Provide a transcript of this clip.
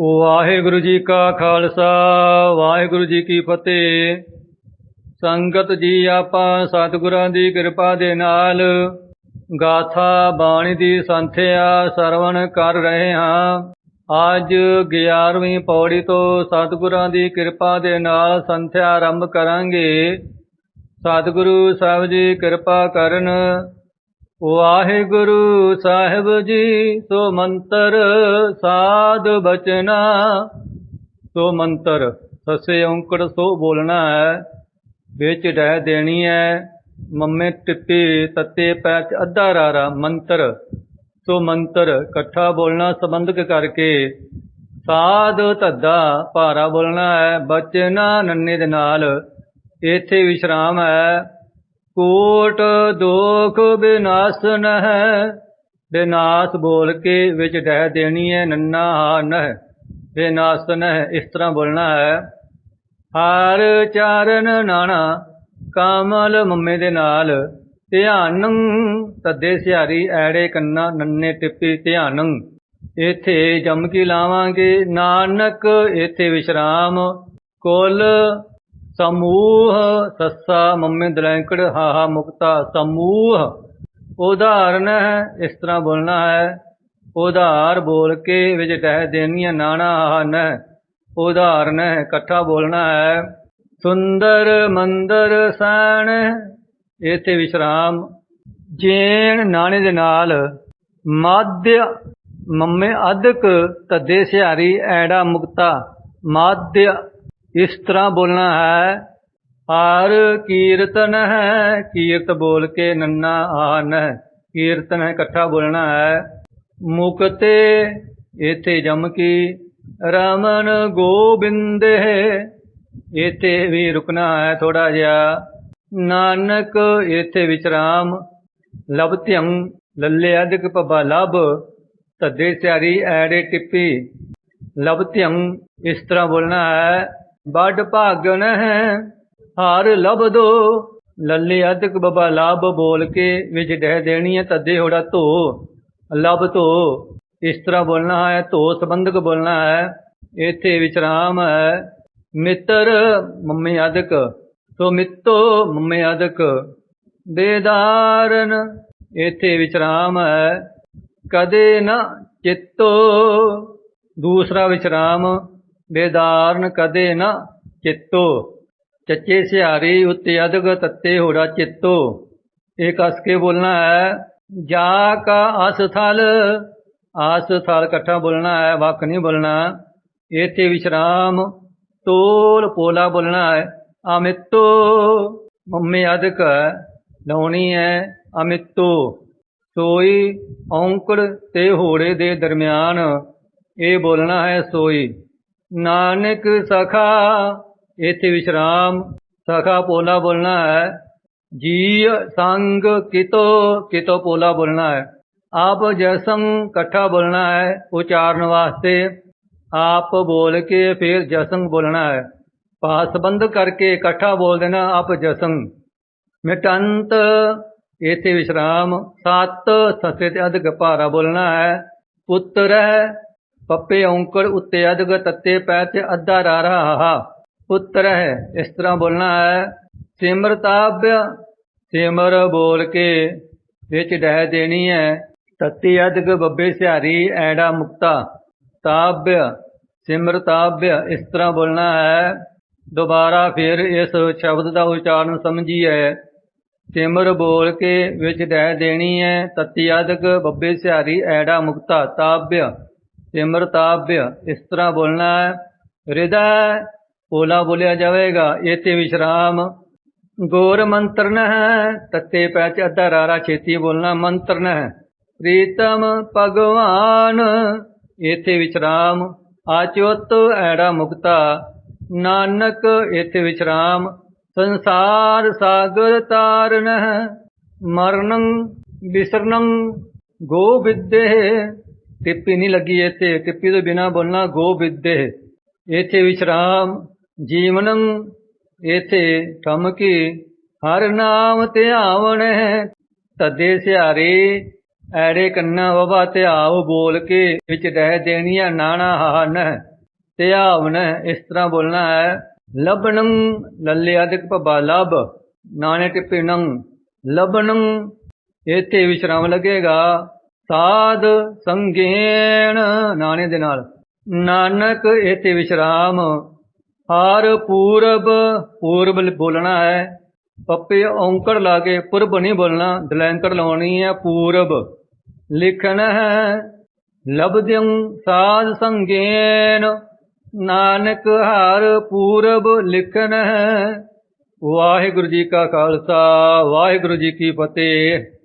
ਵਾਹਿਗੁਰੂ ਜੀ ਕਾ ਖਾਲਸਾ, ਵਾਹਿਗੁਰੂ ਜੀ ਕੀ ਫਤਿਹ। ਸੰਗਤ ਜੀ, ਆਪਾਂ ਸਤਿਗੁਰਾਂ ਦੀ ਕਿਰਪਾ ਦੇ ਨਾਲ ਗਾਥਾ ਬਾਣੀ ਦੀ ਸੰਥਿਆ ਸਰਵਣ ਕਰ ਰਹੇ ਹਾਂ। ਅੱਜ 11ਵੀਂ ਪੌੜੀ ਤੋਂ ਸਤਿਗੁਰਾਂ ਦੀ ਕਿਰਪਾ ਦੇ ਨਾਲ ਸੰਥਿਆ ਆਰੰਭ ਕਰਾਂਗੇ। ਸਤਿਗੁਰੂ ਸਾਹਿਬ ਜੀ ਕਿਰਪਾ ਕਰਨ ਵਾਹਿਗੁਰੂ ਸਾਹਿਬ ਜੀ, ਸੋ ਮੰਤਰ ਸਾਧ ਬਚਨਾ। ਸੋ ਮੰਤਰ, ਸਸੇ ਔਂਕੜ ਸੋ ਬੋਲਣਾ ਹੈ, ਵਿੱਚ ਡਹਿ ਦੇਣੀ ਹੈ। ਮੰਮੇ ਟਿੱਪੀ ਤੱਤੇ ਪੈ ਚ ਅੱਧਾ ਰਾਰਾ ਮੰਤਰ। ਸੋ ਮੰਤਰ, ਇਕੱਠਾ ਬੋਲਣਾ ਸੰਬੰਧਕ ਕਰਕੇ। ਸਾਧ ਧੱਦਾ ਭਾਰਾ ਬੋਲਣਾ ਹੈ, ਬਚਨਾ ਨੰਨੇ ਦੇ ਨਾਲ। ਇੱਥੇ ਵਿਸ਼ਰਾਮ ਹੈ। ਕੋਟ ਦੋਖ ਬਿਨਾਸਨ ਹੈ ਬਿਨਾਸ ਬੋਲ ਕੇ ਵਿੱਚ ਡਹਿ ਦੇਣੀ ਹੈ ਨੰਨਾ ਹਾ ਨਹ ਬਿਨਾਸਨ ਹੈ ਇਸ ਤਰ੍ਹਾਂ ਬੋਲਣਾ ਹੈ। ਹਰ ਚਾਰਨ ਨਾਣਾ ਕਾਮਲ ਮੰਮੇ ਦੇ ਨਾਲ, ਧਿਆਨੰ ਤੱਦੇ ਸਿਹਾਰੀ ਐੜੇ ਕੰਨਾ ਨੰਨੇ ਟਿੱਪੀ ਧਿਆਨੰ। ਇਥੇ ਜਮ ਕੀ ਲਾਵਾਂਗੇ ਨਾਨਕ ਇੱਥੇ ਵਿਸ਼ਰਾਮ, ਕੁਲ ਸਮੂਹ ਸੱਸਾ ਮੰਮੇ ਦਲੈਂਕੜ ਹਾਹਾ ਮੁਕਤਾ ਸਮੂਹ। ਉਦਾਹਰਨ ਹੈ, ਇਸ ਤਰ੍ਹਾਂ ਬੋਲਣਾ ਹੈ, ਉਧਾਰ ਬੋਲ ਕੇ ਵਿੱਚ ਟਹਿ ਦੇਣੀਆਂ ਨਾਣਾ ਹਾਹਾ ਉਦਾਹਰਨ ਹੈ, ਇਕੱਠਾ ਬੋਲਣਾ ਹੈ, ਸੁੰਦਰ ਮੰਦਰ ਸਣ, ਇੱਥੇ ਵਿਸ਼ਰਾਮ। ਜੇਣ ਨਾਣੇ ਦੇ ਨਾਲ ਮਾਧਿਆ ਮੰਮੇ ਅਧਕ ਤੱਦੇ ਸਿਹਾਰੀ ਐੜਾ ਮੁਕਤਾ ਮਾਧਿਆ ਇਸ ਤਰ੍ਹਾਂ ਬੋਲਣਾ ਹੈ, ਹਰ ਕੀਰਤਨ ਹੈ, ਕੀਰਤ ਬੋਲ ਕੇ ਨੰਨਾ ਆਨ ਹੈ। ਕੀਰਤਨ ਹੈ, ਇਕੱਠਾ ਬੋਲਣਾ ਹੈ, ਮੁਕਤੇ ਇੱਥੇ ਜਮ ਕੀ ਰਮਨ ਗੋਬਿੰਦ ਇਥੇ ਵੀ ਰੁਕਣਾ ਹੈ ਥੋੜਾ ਜਿਹਾ, ਨਾਨਕ ਇੱਥੇ ਵਿਚਰਾਮ ਲਬਤਿਅੰ ਲੱਲੇ ਅਧਿਕ ਪਬਾ ਲਬ ਤੱਦੇ ਸਿਆਰੀ ਐੜੇ ਟਿੱਪੀ। ਲਬਤਿਅੰ ਇਸ ਤਰ੍ਹਾਂ ਬੋਲਣਾ ਹੈ ਵੱਡ ਭਾਗਨ ਹੈ, ਹਰ ਲਬਦੋ ਲੱਲੇ ਅਧਿਕ ਬਬਾ ਲਾਭ ਬੋਲ ਕੇ ਵਿੱਚ ਡਹਿ ਦੇਣੀ ਹੈ, ਤੱਦੇ ਹੋੜਾ ਧੋ ਲਬ ਧੋ। ਇਸ ਤਰ੍ਹਾਂ ਬੋਲਣਾ ਹੈ, ਧੋ ਸੰਬੰਧਕ ਬੋਲਣਾ ਹੈ, ਇੱਥੇ ਵਿਚਰਾਮ ਹੈ। ਮਿੱਤਰ ਮੰਮੀ ਅਧਿਕ ਸੋ ਮਿੱਤੋ ਮੰਮੀ ਅਧਿਕ ਬੇਦਾਰਨ ਇੱਥੇ ਵਿਚਰਾਮ ਹੈ। ਕਦੇ ਨਾ ਚਿੱਤੋ, ਦੂਸਰਾ ਵਿਚਰਾਮ ਬੇਦਾਰਨ ਕਦੇ ਨਾ ਚਿੱਤੋ। ਚੱਚੇ ਸਿਹਾਰੀ ਉੱਤੇ ਅਧਿਕ ਤੱਤੇ ਹੋੜਾ ਚਿੱਤੋ। ਇਹ ਕਸ ਕੇ ਬੋਲਣਾ ਹੈ, ਜਾ ਕਾ ਆਸ ਥਲ। ਆਸ ਆਸਥਲ ਇਕੱਠਾ ਬੋਲਣਾ ਹੈ ਵਕ ਨਹੀਂ ਬੋਲਣਾ। ਇੱਥੇ ਵਿਸ਼ਰਾਮ, ਤੋਲ ਪੋਲਾ ਬੋਲਣਾ ਹੈ, ਅਮਿਤੋ। ਮੰਮੀ ਅਧਿਕ ਲਾਉਣੀ ਹੈ, ਅਮਿਤੋ। ਸੋਈ ਔਂਕੜ ਤੇ ਹੋੜੇ ਦੇ ਦਰਮਿਆਨ, ਇਹ ਬੋਲਣਾ ਹੈ ਸੋਈ। ਨਾਨਕ ਸਖਾ, ਇੱਥੇ ਵਿਸ਼ਰਾਮ, ਸਖਾ ਪੋਲਾ ਬੋਲਣਾ ਹੈ। ਜੀ ਸੰਗ ਕਿਤੋ ਕਿਤੋ ਪੋਲਾ ਬੋਲਣਾ ਹੈ। ਆਪ ਜਸਮ ਇਕੱਠਾ ਬੋਲਣਾ ਹੈ, ਉਚਾਰਨ ਵਾਸਤੇ। ਆਪ ਬੋਲ ਕੇ ਫਿਰ ਜਸੰ ਬੋਲਣਾ ਹੈ। ਪਾਸਬੰਧ ਕਰਕੇ ਇਕੱਠਾ ਬੋਲ ਦੇਣਾ, ਆਪ ਜਸੰ। ਮਿਟੰਤ, ਇੱਥੇ ਵਿਸ਼ਰਾਮ। ਸਤ, ਸਸੇ ਤੇ ਅਧਿਕ ਭਾਰਾ ਬੋਲਣਾ ਹੈ। ਪੁੱਤਰ ਹੈ ਪੱਪੇ ਔਂਕੜ ਉੱਤੇ ਅਧਿਕ ਤੱਤੇ ਪੈ ਤੇ ਅੱਧਾ ਰਾਰਾ ਹਾ ਪੁੱਤਰ ਹੈ, ਇਸ ਤਰ੍ਹਾਂ ਬੋਲਣਾ ਹੈ ਸਿਮਰਤਾਭਿ ਸਿਮਰ ਬੋਲ ਕੇ ਵਿੱਚ ਡਹਿ ਦੇਣੀ ਹੈ। ਤੱਤੀ ਅਧਿਕ ਬੱਬੇ ਸਿਹਾਰੀ ਐੜਾ ਮੁਕਤਾ ਤਾਭਿ ਸਿਮਰਤਾਭਿ ਇਸ ਤਰ੍ਹਾਂ ਬੋਲਣਾ ਹੈ। ਦੁਬਾਰਾ ਫਿਰ ਇਸ ਸ਼ਬਦ ਦਾ ਉਚਾਰਨ ਸਮਝੀਏ ਸਿਮਰ ਬੋਲ ਕੇ ਵਿੱਚ ਡਹਿ ਦੇਣੀ ਹੈ। ਤਤੀ ਅਧਿਕ ਬੱਬੇ ਸਿਹਾਰੀ ਐੜਾ ਮੁਕਤਾ ਤਾਭਿ ਸਿਮਰਤਾਭਿ ਇਸ ਤਰ੍ਹਾਂ ਬੋਲਣਾ ਹੈ, ਹਿਰਦਾ ਪੋਲਾ ਬੋਲਿਆ ਜਾਵੇਗਾ ਇਥੇ ਵਿਸ਼ਰਾਮ। ਗੋਰ ਮੰਤਰਨ ਹੈ ਤੱਤੇ ਪੈ ਅੱਧਾ ਰਾਰਾ, ਛੇਤੀ ਬੋਲਣਾ ਮੰਤਰਨ ਹੈ ਪ੍ਰੀਤਮ ਭਗਵਾਨ ਇਥੇ ਵਿਸ਼ਰਾਮ। ਆਚੋਤ ਐੜਾ ਮੁਕਤਾ, ਨਾਨਕ ਇਥੇ ਵਿਸ਼ਰਾਮ। ਸੰਸਾਰ ਸਾਗਰ ਤਾਰਨ ਮਰਨੰ ਵਿਸਰਨੰ ਗੋਬਿੱਦੇ ਟਿੱਪੀ ਨਹੀਂ ਲੱਗੀ ਇੱਥੇ, ਟਿੱਪੀ ਤੋਂ ਬਿਨਾ ਬੋਲਣਾ ਗੋਬਿੱਦੇ। ਇੱਥੇ ਵਿਸ਼ਰਾਮ ਜੀਵਨੰ, ਇੱਥੇ ਠਮਕੀ ਹਰ ਨਾਮ ਧਿਆਵਣ। ਤਦੇ ਸਿਹਾਰੇ ਐੜੇ ਕੰਨਾ ਵਵਾ ਧਿਆਵ ਬੋਲ ਕੇ, ਵਿੱਚ ਰਹਿ ਦੇਣੀ ਹੈ ਨਾਣਾ ਹਨ। ਧਿਆਵਨ ਇਸ ਤਰ੍ਹਾਂ ਬੋਲਣਾ ਹੈ ਲਬਣੰ ਲੱਲੇ ਅਧਿਕ ਭਬਾ ਲਬ ਨਾਣੇ ਟਿੱਪੇ ਨੰ ਲਬਣੰ ਇੱਥੇ ਵਿਸ਼ਰਾਮ ਲੱਗੇਗਾ ਸਾਧ ਸੰਗੇਣ ਨਾਣੇ ਦੇ ਨਾਲ। ਨਾਨਕ ਇੱਥੇ ਵਿਸ਼ਰਾਮ, ਹਰ ਪੂਰਬ ਪੂਰਬ ਬੋਲਣਾ ਹੈ। ਪੱਪੇ ਔਂਕੜ ਲਾ ਕੇ ਪੁਰਬ ਨਹੀਂ ਬੋਲਣਾ, ਦਲੈਂਕੜ ਲਾਉਣੀ ਹੈ ਪੂਰਬ। ਲਿਖਣਾ ਹੈ ਲਬਦਿੰ ਸਾਧ ਸੰਗੇਨ ਨਾਨਕ ਹਰ ਪੂਰਬ ਲਿਖਣ ਹੈ। ਵਾਹਿਗੁਰੂ ਜੀ ਕਾ ਖਾਲਸਾ, ਵਾਹਿਗੁਰੂ ਜੀ ਕੀ ਫਤਿਹ।